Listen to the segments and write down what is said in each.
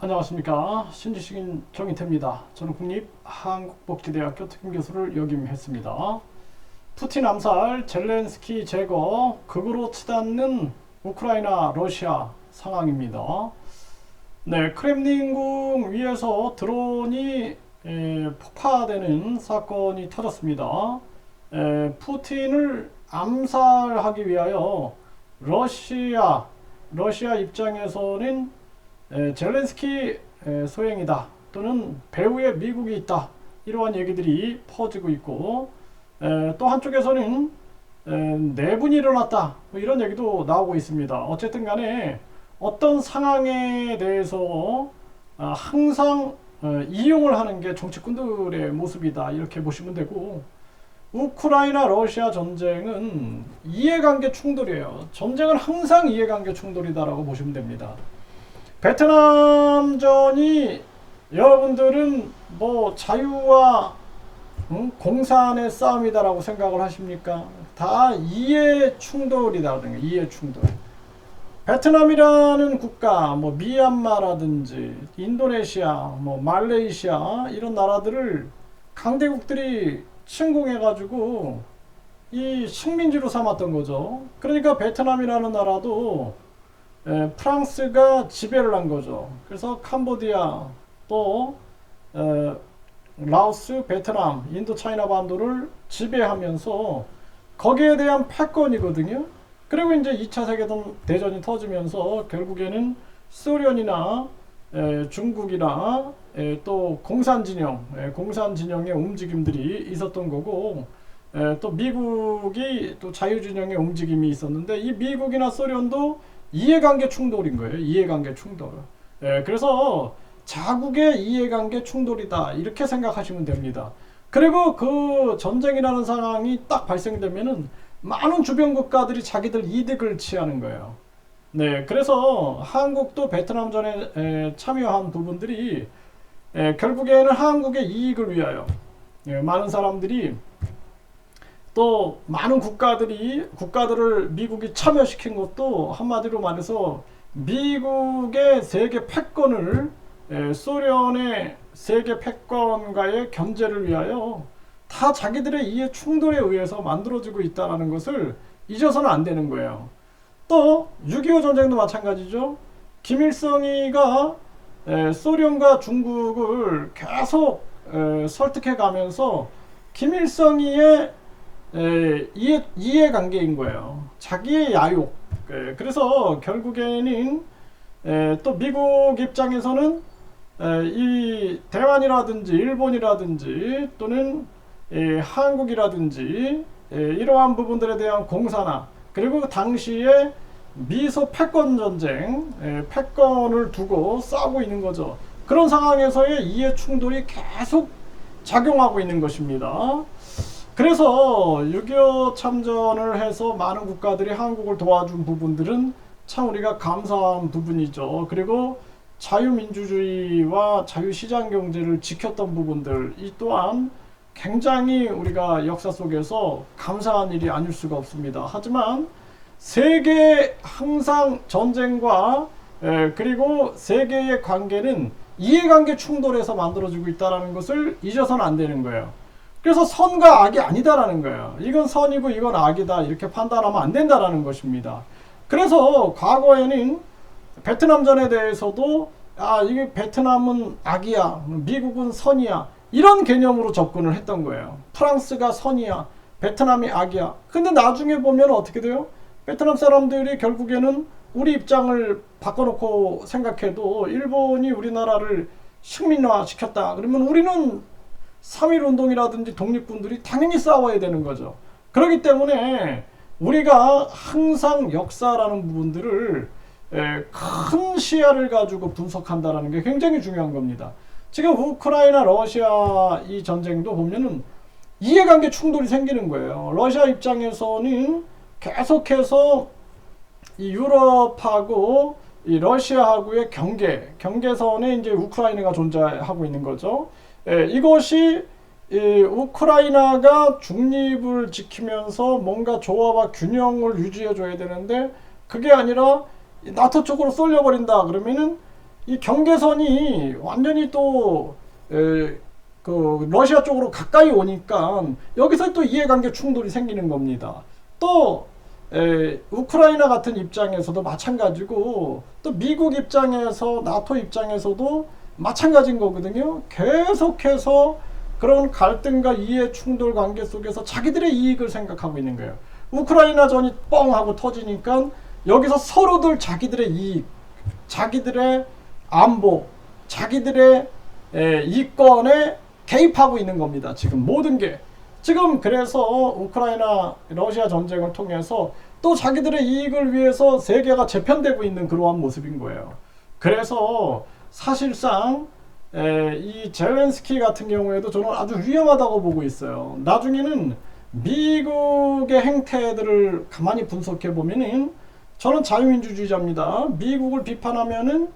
안녕하십니까 신지식인 정인태입니다. 저는 국립한국복지대학교 특임교수를 역임했습니다. 푸틴 암살, 젤렌스키 제거, 극으로 치닫는 우크라이나 러시아 상황입니다. 네, 크렘린궁 위에서 드론이 에, 폭파되는 사건이 터졌습니다. 에, 푸틴을 암살하기 위하여 러시아 러시아 입장에서는 에, 젤렌스키 에, 소행이다 또는 배후에 미국이 있다 이러한 얘기들이 퍼지고 있고 에, 또 한쪽에서는 에, 내분이 일어났다 뭐 이런 얘기도 나오고 있습니다. 어쨌든 간에 어떤 상황에 대해서 아, 항상 어, 이용을 하는 게 정치꾼들의 모습이다 이렇게 보시면 되고 우크라이나 러시아 전쟁은 이해관계 충돌이에요. 전쟁은 항상 이해관계 충돌이다라고 보시면 됩니다. 베트남전이 여러분들은 뭐 자유와 응? 공산의 싸움이다라고 생각을 하십니까? 다 이해 충돌이다라는 거예요. 이해 충돌. 베트남이라는 국가, 뭐 미얀마라든지 인도네시아, 뭐 말레이시아 이런 나라들을 강대국들이 침공해가지고 이 식민지로 삼았던 거죠. 그러니까 베트남이라는 나라도 에, 프랑스가 지배를 한 거죠. 그래서 캄보디아 또 에, 라오스, 베트남, 인도 차이나 반도를 지배하면서 거기에 대한 패권이거든요. 그리고 이제 2차 세계대전이 터지면서 결국에는 소련이나 에, 중국이나 에, 또 공산 진영, 에, 공산 진영의 움직임들이 있었던 거고 에, 또 미국이 또 자유 진영의 움직임이 있었는데 이 미국이나 소련도 이해관계 충돌인 거예요. 이해관계 충돌. 에, 그래서 자국의 이해관계 충돌이다 이렇게 생각하시면 됩니다. 그리고 그 전쟁이라는 상황이 딱 발생되면은 많은 주변 국가들이 자기들 이득을 취하는 거예요. 네, 그래서 한국도 베트남전에 에, 참여한 부분들이 에, 결국에는 한국의 이익을 위하여 예, 많은 사람들이 또 많은 국가들이 국가들을 미국이 참여시킨 것도 한마디로 말해서 미국의 세계 패권을 에, 소련의 세계 패권과의 견제를 위하여 다 자기들의 이해 충돌에 의해서 만들어지고 있다는 것을 잊어서는 안 되는 거예요. 또 6.25 전쟁도 마찬가지죠. 김일성이가 에, 소련과 중국을 계속 에, 설득해 가면서 김일성이의 에, 이해, 이해관계인 거예요. 자기의 야욕. 에, 그래서 결국에는 에, 또 미국 입장에서는 에, 이 대만이라든지 일본이라든지 또는 에, 한국이라든지 에, 이러한 부분들에 대한 공산화 그리고 당시에 미소 패권 전쟁, 에, 패권을 두고 싸우고 있는 거죠. 그런 상황에서의 이해 충돌이 계속 작용하고 있는 것입니다. 그래서 6.25 참전을 해서 많은 국가들이 한국을 도와준 부분들은 참 우리가 감사한 부분이죠. 그리고 자유민주주의와 자유시장 경제를 지켰던 부분들, 이 또한 굉장히 우리가 역사 속에서 감사한 일이 아닐 수가 없습니다. 하지만 세계 항상 전쟁과 에, 그리고 세계의 관계는 이해관계 충돌에서 만들어지고 있다는 것을 잊어서는 안 되는 거예요. 그래서 선과 악이 아니다라는 거예요. 이건 선이고 이건 악이다 이렇게 판단하면 안 된다라는 것입니다. 그래서 과거에는 베트남전에 대해서도 아 이게 베트남은 악이야, 미국은 선이야 이런 개념으로 접근을 했던 거예요. 프랑스가 선이야, 베트남이 악이야. 근데 나중에 보면 어떻게 돼요? 베트남 사람들이 결국에는 우리 입장을 바꿔놓고 생각해도 일본이 우리나라를 식민화 시켰다. 그러면 우리는 3.1 운동이라든지 독립군들이 당연히 싸워야 되는 거죠. 그렇기 때문에 우리가 항상 역사라는 부분들을 에, 큰 시야를 가지고 분석한다라는 게 굉장히 중요한 겁니다. 지금 우크라이나 러시아 이 전쟁도 보면은 이해관계 충돌이 생기는 거예요. 러시아 입장에서는 계속해서 이 유럽하고 이 러시아하고의 경계, 경계선에 이제 우크라이나가 존재하고 있는 거죠. 예, 이것이 이 우크라이나가 중립을 지키면서 뭔가 조화와 균형을 유지해 줘야 되는데 그게 아니라 나토 쪽으로 쏠려 버린다 그러면은 이 경계선이 완전히 또 에, 그 러시아 쪽으로 가까이 오니까 여기서 또 이해관계 충돌이 생기는 겁니다. 또 에, 우크라이나 같은 입장에서도 마찬가지고 또 미국 입장에서 나토 입장에서도 마찬가지인 거거든요. 계속해서 그런 갈등과 이해 충돌 관계 속에서 자기들의 이익을 생각하고 있는 거예요. 우크라이나 전이 뻥 하고 터지니까 여기서 서로들 자기들의 이익, 자기들의 안보, 자기들의 에, 이권에 개입하고 있는 겁니다. 지금 모든 게. 지금 그래서 우크라이나 러시아 전쟁을 통해서 또 자기들의 이익을 위해서 세계가 재편되고 있는 그러한 모습인 거예요. 그래서 사실상 에, 이 젤렌스키 같은 경우에도 저는 아주 위험하다고 보고 있어요. 나중에는 미국의 행태들을 가만히 분석해 보면은 저는 자유민주주의자입니다. 미국을 비판하면은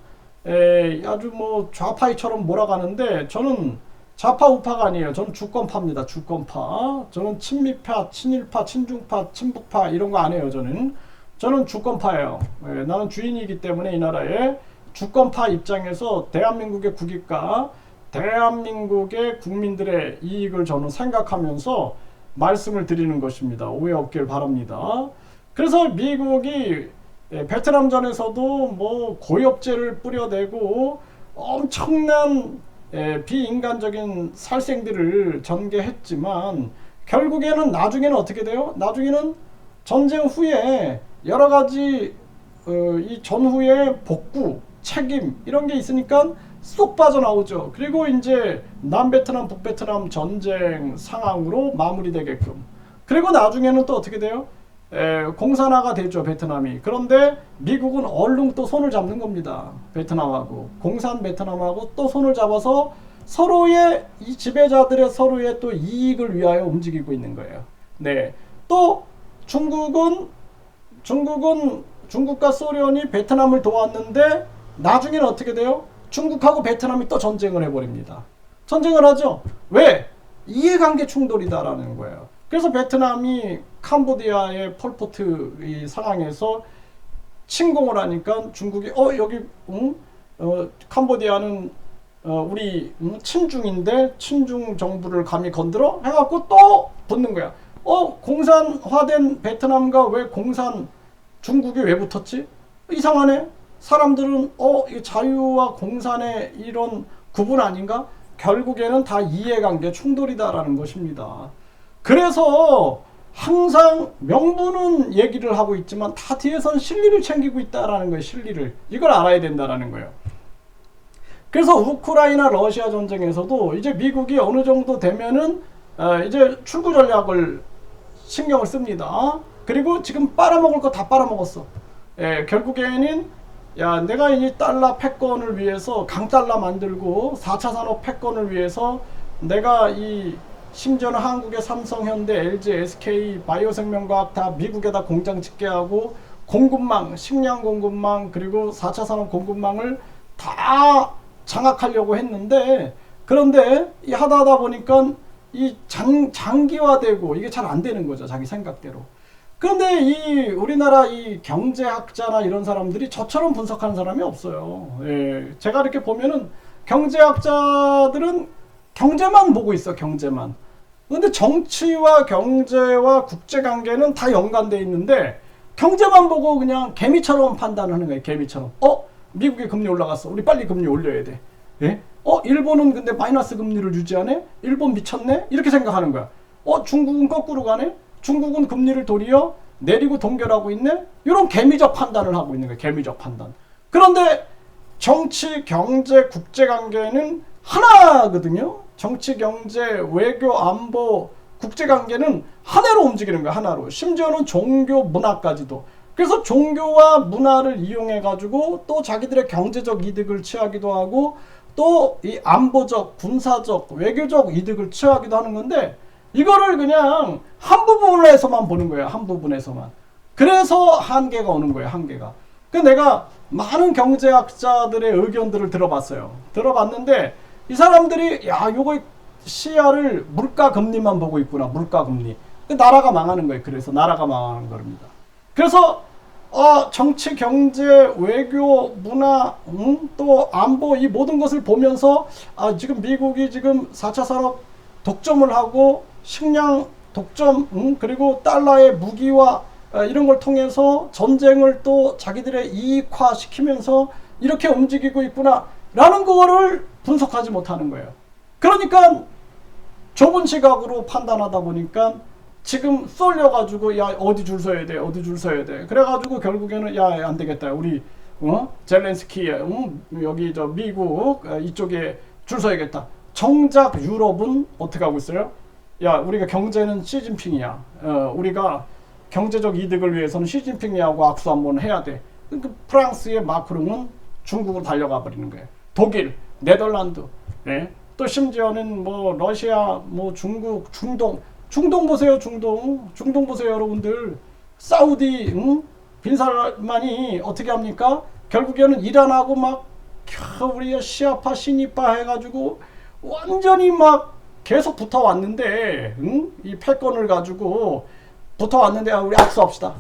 에, 아주 뭐 좌파이처럼 몰아가는데 저는 좌파 우파가 아니에요. 저는 주권파입니다. 주권파. 저는 친미파, 친일파, 친중파, 친북파 이런 거 안 해요. 저는 저는 주권파예요. 예, 나는 주인이기 때문에 이 나라에 주권파 입장에서 대한민국의 국익과 대한민국의 국민들의 이익을 저는 생각하면서 말씀을 드리는 것입니다. 오해 없길 바랍니다. 그래서 미국이 예, 베트남전에서도 뭐 고엽제를 뿌려대고 엄청난 예, 비인간적인 살생들을 전개했지만 결국에는 나중에는 어떻게 돼요? 나중에는 전쟁 후에 여러 가지 어, 이 전후의 복구, 책임 이런 게 있으니까 쏙 빠져나오죠. 그리고 이제 남베트남, 북베트남 전쟁 상황으로 마무리되게끔. 그리고 나중에는 또 어떻게 돼요? 에, 공산화가 되죠 베트남이 그런데 미국은 얼른 또 손을 잡는 겁니다 베트남하고 공산 베트남하고 또 손을 잡아서 서로의 이 지배자들의 서로의 또 이익을 위하여 움직이고 있는 거예요 네 또 중국은 중국은 중국과 소련이 베트남을 도왔는데 나중에는 어떻게 돼요 중국하고 베트남이 또 전쟁을 해버립니다 전쟁을 하죠 왜 이해관계 충돌이다라는 거예요 그래서 베트남이 캄보디아의 폴포트 이 상황에서 침공을 하니까 중국이 어 여기 응? 어, 캄보디아는 어, 우리 응? 친중인데 친중 정부를 감히 건드려 해갖고 또 붙는 거야. 어 공산화된 베트남과 왜 공산 중국이 왜 붙었지? 이상하네. 사람들은 어이 자유와 공산의 이런 구분 아닌가? 결국에는 다 이해관계 충돌이다라는 것입니다. 그래서 항상 명분은 얘기를 하고 있지만 다 뒤에선 실리를 챙기고 있다라는 거예요. 실리를. 이걸 알아야 된다라는 거예요. 그래서 우크라이나 러시아 전쟁에서도 이제 미국이 어느 정도 되면은 어, 이제 출구 전략을 신경을 씁니다. 그리고 지금 빨아먹을 거 다 빨아먹었어. 예, 결국에는 야 내가 이 달러 패권을 위해서 강달러 만들고 4차 산업 패권을 위해서 내가 이 심지어는 한국의 삼성, 현대, LG, SK, 바이오생명과학 다 미국에다 공장 짓게 하고 공급망, 식량 공급망 그리고 4차 산업 공급망을 다 장악하려고 했는데 그런데 이 하다 하다 보니까 이 장, 장기화되고 이게 잘 안 되는 거죠. 자기 생각대로. 그런데 이 우리나라 이 경제학자나 이런 사람들이 저처럼 분석하는 사람이 없어요. 예, 제가 이렇게 보면은 경제학자들은 경제만 보고 있어, 경제만. 근데 정치와 경제와 국제 관계는 다 연관돼 있는데 경제만 보고 그냥 개미처럼 판단하는 거예요. 개미처럼. 어? 미국의 금리 올라갔어. 우리 빨리 금리 올려야 돼. 예? 어? 일본은 근데 마이너스 금리를 유지하네? 일본 미쳤네? 이렇게 생각하는 거야. 어? 중국은 거꾸로 가네? 중국은 금리를 도리어 내리고 동결하고 있네? 이런 개미적 판단을 하고 있는 거예요. 개미적 판단. 그런데 정치, 경제, 국제 관계는 하나거든요. 정치, 경제, 외교, 안보, 국제 관계는 하나로 움직이는 거야. 하나로. 심지어는 종교, 문화까지도. 그래서 종교와 문화를 이용해 가지고 또 자기들의 경제적 이득을 취하기도 하고 또 이 안보적, 군사적, 외교적 이득을 취하기도 하는 건데 이거를 그냥 한 부분에서만 보는 거예요. 한 부분에서만. 그래서 한계가 오는 거예요. 한계가. 그 내가 많은 경제학자들의 의견들을 들어봤어요. 들어봤는데 이 사람들이 야 요거 시야를 물가 금리만 보고 있구나. 물가 금리. 그 나라가 망하는 거예요. 그래서 나라가 망하는 겁니다. 그래서 어, 정치, 경제, 외교, 문화, 음, 또 안보 이 모든 것을 보면서 아, 지금 미국이 지금 4차 산업 독점을 하고 식량 독점, 음, 그리고 달러의 무기화 어, 이런 걸 통해서 전쟁을 또 자기들의 이익화 시키면서 이렇게 움직이고 있구나라는 거를 분석하지 못하는 거예요. 그러니까 좁은 시각으로 판단하다 보니까 지금 쏠려가지고 야 어디 줄 서야 돼 어디 줄 서야 돼 그래가지고 결국에는 야 안 되겠다 우리 어 젤렌스키 응? 여기 저 미국 어, 이쪽에 줄 서야겠다 정작 유럽은 어떻게 하고 있어요 야 우리가 경제는 시진핑이야. 어, 우리가 경제적 이득을 위해서는 시진핑이하고 악수 한번 해야 돼. 그 프랑스의 마크롱은 중국으로 달려가 버리는 거예요. 독일 네덜란드. 예? 또 심지어는 뭐 러시아 뭐 중국 중동. 중동 보세요 중동. 중동 보세요 여러분들. 사우디 응? 빈살만이 어떻게 합니까? 결국에는 이란하고 막 캬, 우리가 시아파 신이파 해가지고 완전히 막 계속 붙어왔는데 응? 이 패권을 가지고 붙어왔는데 아, 우리 악수합시다.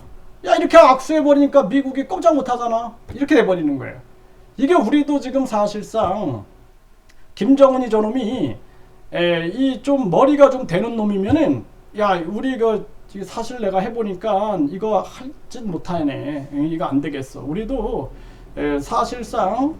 야 이렇게 악수해버리니까 미국이 꼼짝 못하잖아. 이렇게 돼버리는 거예요. 이게 우리도 지금 사실상 김정은이 저놈이 이 좀 머리가 좀 되는 놈이면은 야 우리 그 사실 내가 해보니까 이거 할짓 못하네. 이거 안 되겠어. 우리도 에, 사실상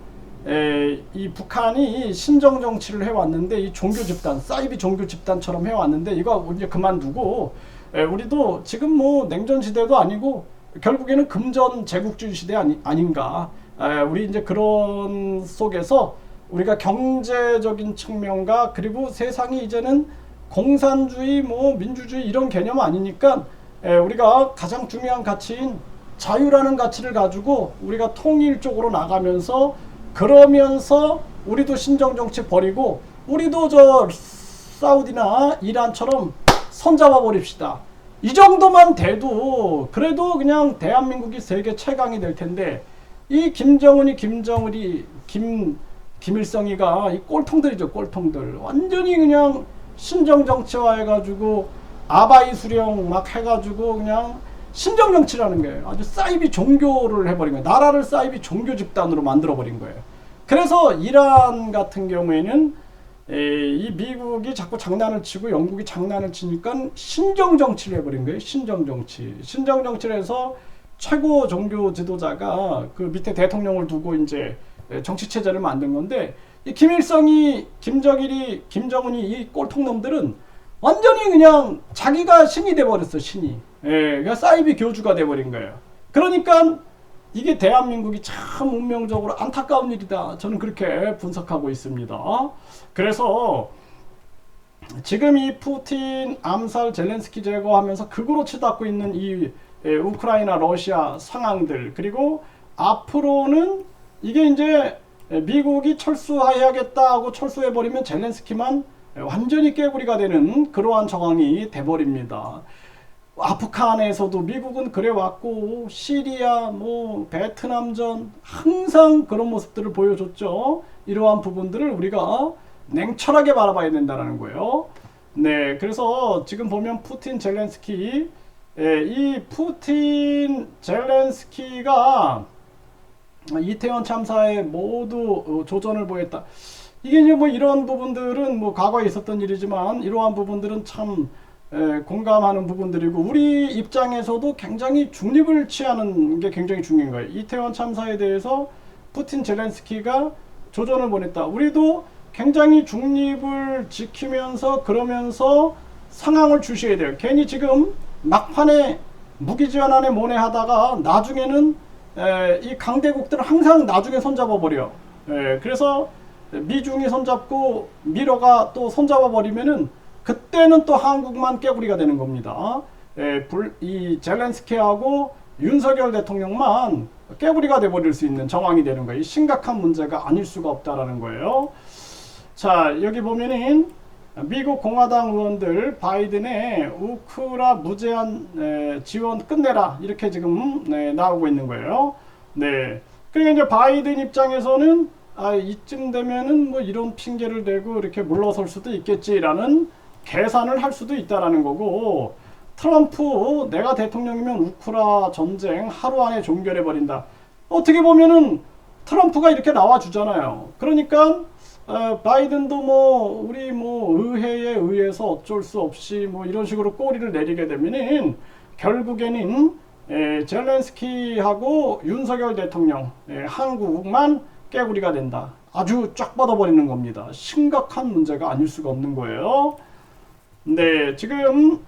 에, 이 북한이 신정 정치를 해왔는데 이 종교 집단 사이비 종교 집단처럼 해왔는데 이거 이제 그만두고 에, 우리도 지금 뭐 냉전 시대도 아니고 결국에는 금전 제국주의 시대 아니, 아닌가. 에, 우리 이제 그런 속에서 우리가 경제적인 측면과 그리고 세상이 이제는 공산주의 뭐 민주주의 이런 개념 아니니까 에, 우리가 가장 중요한 가치인 자유라는 가치를 가지고 우리가 통일적으로 나가면서 그러면서 우리도 신정 정치 버리고 우리도 저 사우디나 이란처럼 손잡아 버립시다. 이 정도만 돼도 그래도 그냥 대한민국이 세계 최강이 될 텐데 이 김정은이 김정을이 김 김일성이가 이 꼴통들이죠 꼴통들 완전히 그냥 신정 정치화 해가지고 아바이 수령 막 해가지고 그냥 신정 정치라는 거예요 아주 사이비 종교를 해버린 거예요. 나라를 사이비 종교 집단으로 만들어 버린 거예요. 그래서 이란 같은 경우에는 에, 이 미국이 자꾸 장난을 치고 영국이 장난을 치니까 신정 정치를 해버린 거예요. 신정 정치. 신정 정치를 해서 최고 종교 지도자가 그 밑에 대통령을 두고 이제 정치 체제를 만든 건데 이 김일성이 김정일이 김정은이 이 꼴통놈들은 완전히 그냥 자기가 신이 돼 버렸어 신이 예, 그러니까 사이비 교주가 돼 버린 거예요. 그러니까 이게 대한민국이 참 운명적으로 안타까운 일이다. 저는 그렇게 분석하고 있습니다. 그래서 지금 이 푸틴 암살 젤렌스키 제거하면서 극으로 치닫고 있는 이 예, 우크라이나 러시아 상황들 그리고 앞으로는 이게 이제 미국이 철수해야겠다 하고 철수해버리면 젤렌스키만 완전히 깨구리가 되는 그러한 정황이 돼버립니다. 아프간에서도 미국은 그래왔고 시리아 뭐 베트남전 항상 그런 모습들을 보여줬죠. 이러한 부분들을 우리가 냉철하게 바라봐야 된다는 거예요. 네, 그래서 지금 보면 푸틴 젤렌스키 예, 이 푸틴 젤렌스키가 이태원 참사에 모두 어, 조전을 보였다. 이게 이제 뭐 이런 부분들은 뭐 과거에 있었던 일이지만 이러한 부분들은 참 에, 공감하는 부분들이고 우리 입장에서도 굉장히 중립을 취하는 게 굉장히 중요한 거예요. 이태원 참사에 대해서 푸틴 젤렌스키가 조전을 보냈다. 우리도 굉장히 중립을 지키면서 그러면서 상황을 주셔야 돼요. 괜히 지금 막판에 무기지원 안에 모내하다가 나중에는 에, 이 강대국들은 항상 나중에 손잡아 버려. 에, 그래서 미중이 손잡고 미러가 또 손잡아 버리면은 그때는 또 한국만 깨구리가 되는 겁니다. 에, 불, 이 젤렌스키하고 윤석열 대통령만 깨구리가 돼버릴 수 있는 정황이 되는 거예요. 심각한 문제가 아닐 수가 없다라는 거예요. 자 여기 보면은 미국 공화당 의원들 바이든의 우크라 무제한 에, 지원 끝내라 이렇게 지금 네, 나오고 있는 거예요. 네. 그러니까 이제 바이든 입장에서는 아, 이쯤 되면은 뭐 이런 핑계를 대고 이렇게 물러설 수도 있겠지라는 계산을 할 수도 있다라는 거고 트럼프 내가 대통령이면 우크라 전쟁 하루 안에 종결해 버린다. 어떻게 보면은 트럼프가 이렇게 나와 주잖아요. 그러니까 어, 바이든도 뭐 우리 뭐 의회에 의해서 어쩔 수 없이 뭐 이런 식으로 꼬리를 내리게 되면은 결국에는 에, 젤렌스키하고 윤석열 대통령 에, 한국만 깨구리가 된다. 아주 쫙 뻗어버리는 겁니다. 심각한 문제가 아닐 수가 없는 거예요. 네, 지금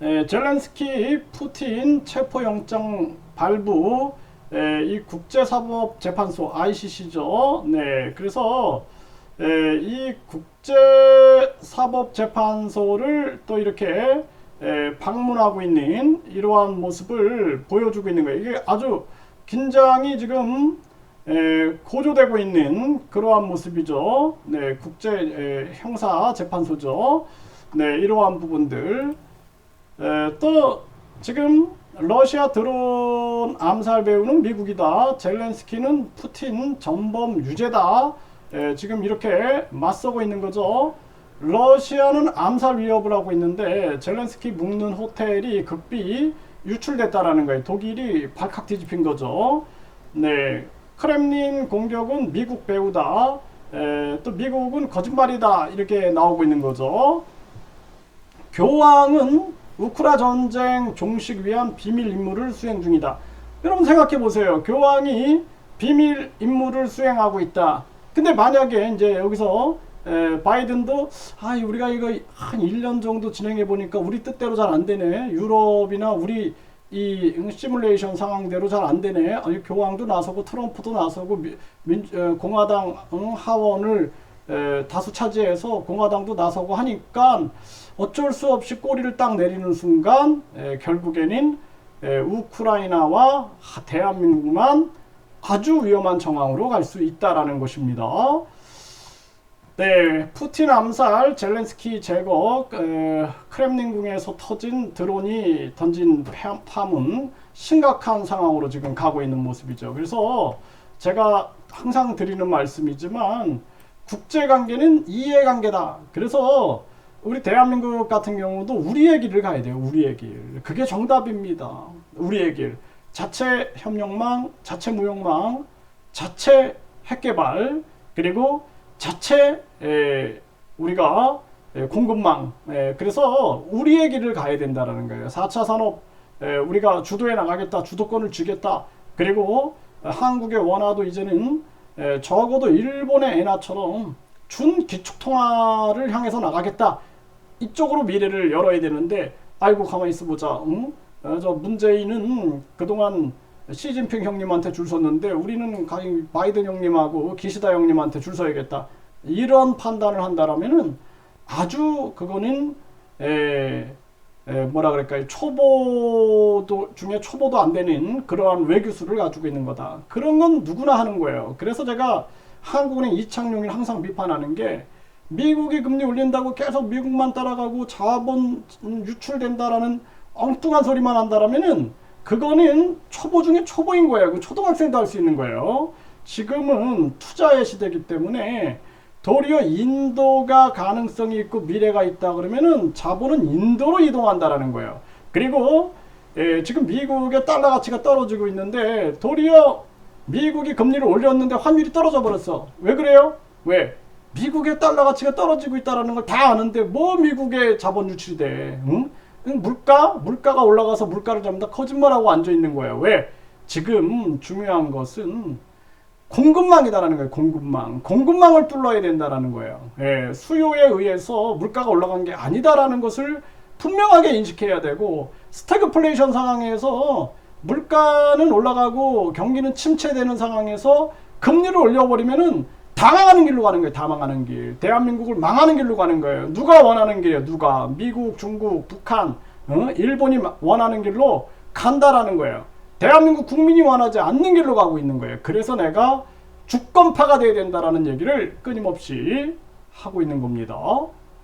에, 젤렌스키 푸틴 체포영장 발부 에, 이 국제사법재판소 ICC죠. 네, 그래서 에, 이 국제사법재판소를 또 이렇게 에, 방문하고 있는 이러한 모습을 보여주고 있는 거예요. 이게 아주 긴장이 지금 에, 고조되고 있는 그러한 모습이죠. 네, 국제 에, 형사 재판소죠. 네, 이러한 부분들. 에, 또 지금 러시아 드론 암살 배우는 미국이다. 젤렌스키는 푸틴 전범 유죄다. 에, 지금 이렇게 맞서고 있는 거죠. 러시아는 암살 위협을 하고 있는데 젤렌스키 묵는 호텔이 극비 유출됐다라는 거예요. 독일이 발칵 뒤집힌 거죠. 네, 크렘린 공격은 미국 배우다. 에, 또 미국은 거짓말이다. 이렇게 나오고 있는 거죠. 교황은 우크라 전쟁 종식 위한 비밀 임무를 수행 중이다. 여러분 생각해 보세요. 교황이 비밀 임무를 수행하고 있다. 근데 만약에 이제 여기서 에, 바이든도 아 우리가 이거 한 1년 정도 진행해 보니까 우리 뜻대로 잘 안 되네. 유럽이나 우리 이 시뮬레이션 상황대로 잘 안 되네. 아니, 교황도 나서고 트럼프도 나서고 미, 민, 어, 공화당 응, 하원을 에, 다수 차지해서 공화당도 나서고 하니까 어쩔 수 없이 꼬리를 딱 내리는 순간 에, 결국에는 에, 우크라이나와 하- 대한민국만 아주 위험한 정황으로 갈 수 있다라는 것입니다. 네, 푸틴 암살, 젤렌스키 제거, 에, 크렘린궁에서 터진 드론이 던진 파- 파문 심각한 상황으로 지금 가고 있는 모습이죠. 그래서 제가 항상 드리는 말씀이지만 국제 관계는 이해 관계다. 그래서 우리 대한민국 같은 경우도 우리의 길을 가야 돼요. 우리의 길. 그게 정답입니다. 우리의 길. 자체 협력망, 자체 무역망, 자체 핵개발, 그리고 자체 에, 우리가 에, 공급망. 에, 그래서 우리의 길을 가야 된다라는 거예요. 4차 산업 에, 우리가 주도해 나가겠다. 주도권을 쥐겠다. 그리고 어, 한국의 원화도 이제는 에, 적어도 일본의 엔화처럼 준 기축통화를 향해서 나가겠다. 이쪽으로 미래를 열어야 되는데 아이고 가만히 있어 보자. 응? 어, 저 문재인은 그동안 시진핑 형님한테 줄 섰는데 우리는 바이든 형님하고 기시다 형님한테 줄 서야겠다. 이런 판단을 한다라면은 아주 그거는 에, 에, 뭐라 그럴까요? 초보도 중에 초보도 안 되는 그러한 외교수를 가지고 있는 거다. 그런 건 누구나 하는 거예요. 그래서 제가 한국은행 이창용을 항상 비판하는 게 미국이 금리 올린다고 계속 미국만 따라가고 자본 유출된다라는 엉뚱한 소리만 한다라면은 그거는 초보 중에 초보인 거예요. 그 초등학생도 할 수 있는 거예요. 지금은 투자의 시대이기 때문에 도리어 인도가 가능성이 있고 미래가 있다 그러면은 자본은 인도로 이동한다라는 거예요. 그리고 예, 지금 미국의 달러 가치가 떨어지고 있는데 도리어 미국이 금리를 올렸는데 환율이 떨어져 버렸어. 왜 그래요? 왜? 미국의 달러 가치가 떨어지고 있다라는 걸 다 아는데 뭐 미국의 자본 유출이 돼? 응? 응, 물가? 물가가 올라가서 물가를 잡는다 거짓말하고 앉아 있는 거예요. 왜? 지금 중요한 것은 공급망이다라는 거예요. 공급망. 공급망을 뚫어야 된다라는 거예요. 예, 수요에 의해서 물가가 올라간 게 아니다라는 것을 분명하게 인식해야 되고 스태그플레이션 상황에서 물가는 올라가고 경기는 침체되는 상황에서 금리를 올려버리면은 다 망하는 길로 가는 거예요. 다 망하는 길. 대한민국을 망하는 길로 가는 거예요. 누가 원하는 길이에요? 누가? 미국, 중국, 북한, 어? 일본이 마- 원하는 길로 간다라는 거예요. 대한민국 국민이 원하지 않는 길로 가고 있는 거예요. 그래서 내가 주권파가 돼야 된다라는 얘기를 끊임없이 하고 있는 겁니다.